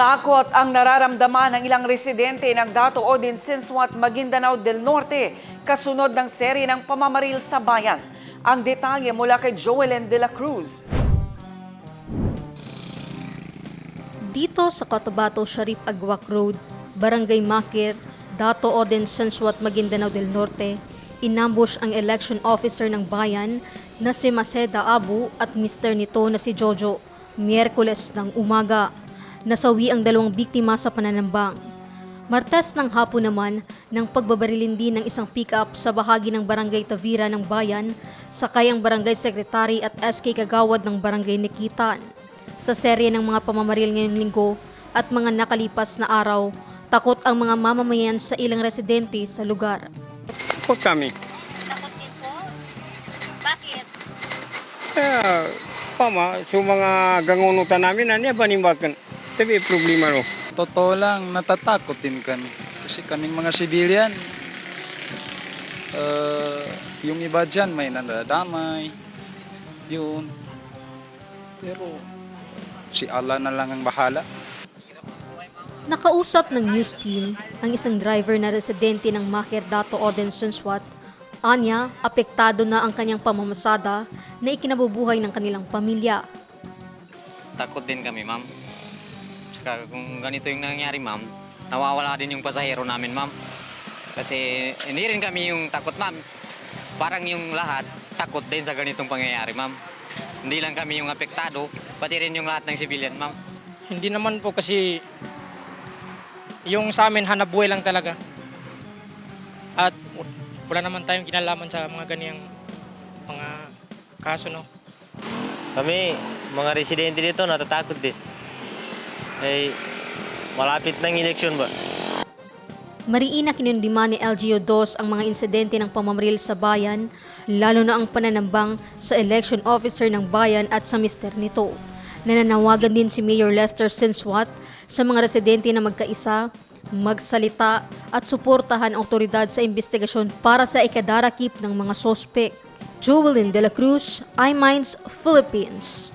Takot ang nararamdaman ng ilang residente ng Dato Odin Sinswat, Maguindanao del Norte kasunod ng serye ng pamamaril sa bayan. Ang detalye mula kay Joelen de la Cruz. Dito sa Cotabato Sharif Agwak Road, Barangay Makir, Dato Oden Sensuat, Maguindanao del Norte, inambush ang election officer ng bayan na si Maceda Abu at mister nito na si Jojo, Miyerkules ng umaga. Nasawi ang dalawang biktima sa pananambang. Martes ng hapon naman ng pagbabarilin din ng isang pick-up sa bahagi ng Barangay Tavira ng bayan, sakay ang Barangay Secretary at SK Kagawad ng Barangay Nikitan. Sa serye ng mga pamamaril ngayong linggo at mga nakalipas na araw, takot ang mga mamamayan sa ilang residente sa lugar. Takot kami. Takot din po? Bakit? Eh, pama, so mga gangunutan namin, ano ba nimbakan? Tapi problema no. Totoo lang, natatakot din kami. Kasi kaming mga sibilyan, eh, yung iba dyan may nadadamay, yun. Pero si Allah na lang ang bahala. Nakausap ng news team ang isang driver na residente ng Makir Dato Oden Sunswat. Anya, apektado na ang kanyang pamamasada na ikinabubuhay ng kanilang pamilya. takot din kami, ma'am. Saka kung ganito yung nangyari, ma'am, nawawala din yung pasahero namin, ma'am. Kasi hindi rin kami yung takot, ma'am. Parang yung lahat takot din sa ganitong pangyayari, ma'am. Hindi lang kami yung apektado, pati rin yung lahat ng civilian, ma'am. Hindi naman po kasi yung sa amin hanap buhay lang talaga. At wala naman tayong kinalaman sa mga ganiyang mga kaso no. Kami, mga residente dito, natatakot din. Eh, malapit ng eleksyon ba? Mariina kinundima ni LGO 2 ang mga insidente ng pamamaril sa bayan, lalo na ang pananambang sa election officer ng bayan at sa mister nito. Nananawagan din si Mayor Lester Sinswat sa mga residente na magkaisa, magsalita at suportahan ang otoridad sa investigasyon para sa ikadarakip ng mga sospek. Joelyn De La Cruz, iMinds, Philippines.